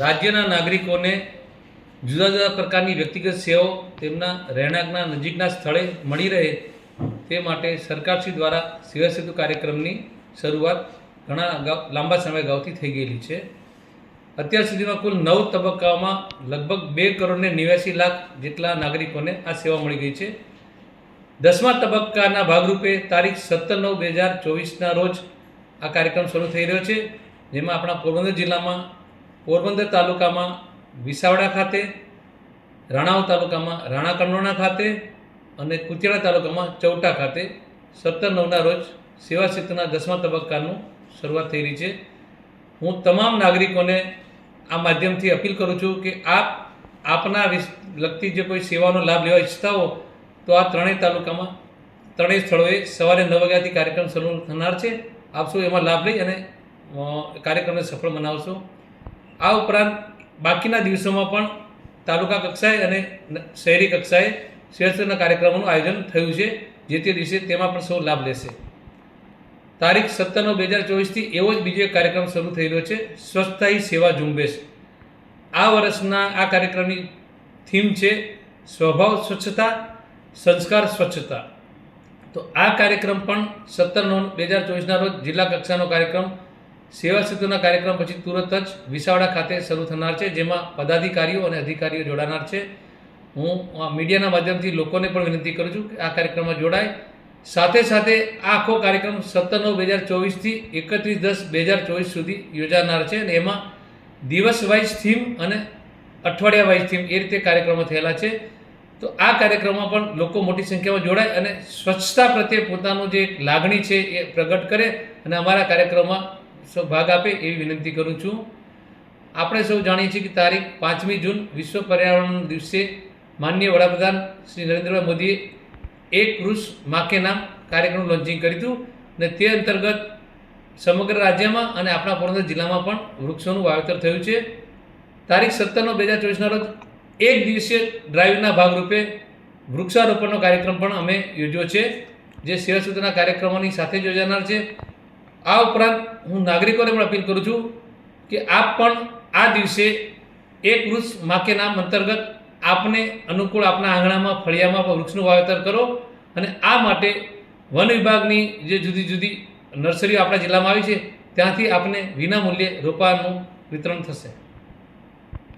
રાજ્યના નાગરિકોને જુદા જુદા પ્રકારની વ્યક્તિગત સેવાઓ તેમના રહેણાંકના નજીકના સ્થળે મળી રહે તે માટે સરકારશ્રી દ્વારા સેવા સેતુ કાર્યક્રમની શરૂઆત ઘણા લાંબા સમય અગાઉથી થઈ ગયેલી છે. અત્યાર સુધીમાં કુલ નવ તબક્કાઓમાં લગભગ બે કરોડને નેવ્યાસી લાખ જેટલા નાગરિકોને આ સેવા મળી ગઈ છે. દસમા તબક્કાના ભાગરૂપે તારીખ સત્તર નવ બે હજાર ચોવીસના રોજ આ કાર્યક્રમ શરૂ થઈ રહ્યો છે, જેમાં આપણા પોરબંદર જિલ્લામાં પોરબંદર તાલુકામાં વિસાવડા ખાતે, રાણાવ તાલુકામાં રાણા કંડોણા ખાતે અને કુચેડા તાલુકામાં ચૌટા ખાતે સત્તર નવના રોજ સેવા સેતુના દસમા તબક્કાનું શરૂઆત થઈ રહી છે. હું તમામ નાગરિકોને આ માધ્યમથી અપીલ કરું છું કે આપ આપના લગતી જે કોઈ સેવાનો લાભ લેવા ઈચ્છતા હો, તો આ ત્રણેય તાલુકામાં, ત્રણેય સ્થળોએ સવારે નવ વાગ્યાથી કાર્યક્રમ શરૂ થનાર છે. આપશો એમાં લાભ લઈ અને કાર્યક્રમને સફળ બનાવશો. આ ઉપરાંત બાકીના દિવસોમાં પણ તાલુકા કક્ષાએ અને શહેરી કક્ષાએ શહેરના કાર્યક્રમોનું આયોજન થયું છે, જે તે દિવસે તેમાં પણ સૌ લાભ લેશે. તારીખ સત્તર નવ બે હજાર ચોવીસથી એવો જ બીજો એક કાર્યક્રમ શરૂ થઈ રહ્યો છે સ્વસ્થાયી સેવા ઝુંબેશ. આ વર્ષના આ કાર્યક્રમની થીમ છે, સ્વભાવ સ્વચ્છતા, સંસ્કાર સ્વચ્છતા. તો આ કાર્યક્રમ પણ સત્તર નવ બે હજાર ચોવીસના રોજ જિલ્લા કક્ષાનો કાર્યક્રમ સેવા સેતુના કાર્યક્રમ પછી તુરત જ વિસાવડા ખાતે શરૂ થનાર છે, જેમાં પદાધિકારીઓ અને અધિકારીઓ જોડાનાર છે. હું મીડિયાના માધ્યમથી લોકોને પણ વિનંતી કરું છું કે આ કાર્યક્રમમાં જોડાય. સાથે સાથે આખો કાર્યક્રમ સત્તર નવ બે હજાર ચોવીસથી એકત્રીસ દસ બે હજાર ચોવીસ સુધી યોજાનાર છે અને એમાં દિવસ વાઇઝ થીમ અને અઠવાડિયા વાઇઝ થીમ એ રીતે કાર્યક્રમો થયેલા છે. તો આ કાર્યક્રમમાં પણ લોકો મોટી સંખ્યામાં જોડાય અને સ્વચ્છતા પ્રત્યે પોતાનું જે લાગણી છે એ પ્રગટ કરે અને અમારા કાર્યક્રમમાં સૌ ભાગ આપે એવી વિનંતી કરું છું. આપણે સૌ જાણીએ છીએ કે તારીખ પાંચમી જૂન વિશ્વ પર્યાવરણ દિવસે માનનીય વડાપ્રધાન શ્રી નરેન્દ્રભાઈ મોદીએ એક વૃક્ષ માકે નામ કાર્યક્રમ લોન્ચિંગ કર્યું હતું અને તે અંતર્ગત સમગ્ર રાજ્યમાં અને આપણા પોરબંદર જિલ્લામાં પણ વૃક્ષોનું વાવેતર થયું છે. તારીખ સત્તરનો બે હજાર ચોવીસના રોજ એક દિવસીય ડ્રાઈવના ભાગરૂપે વૃક્ષારોપણનો કાર્યક્રમ પણ અમે યોજ્યો છે, જે સેવા સૂત્રના કાર્યક્રમોની સાથે જ યોજાનાર છે. આ ઉપરાંત હું નાગરિકોને પણ અપીલ કરું છું કે આપ પણ આ દિવસે એક વૃક્ષમાં નામ અંતર્ગત આપને અનુકૂળ આપના આંગણામાં, ફળિયામાં વૃક્ષનું વાવેતર કરો અને આ માટે વન વિભાગની જે જુદી જુદી નર્સરીઓ આપણા જિલ્લામાં આવી છે, ત્યાંથી આપને વિના મૂલ્યે રોપાનું વિતરણ થશે.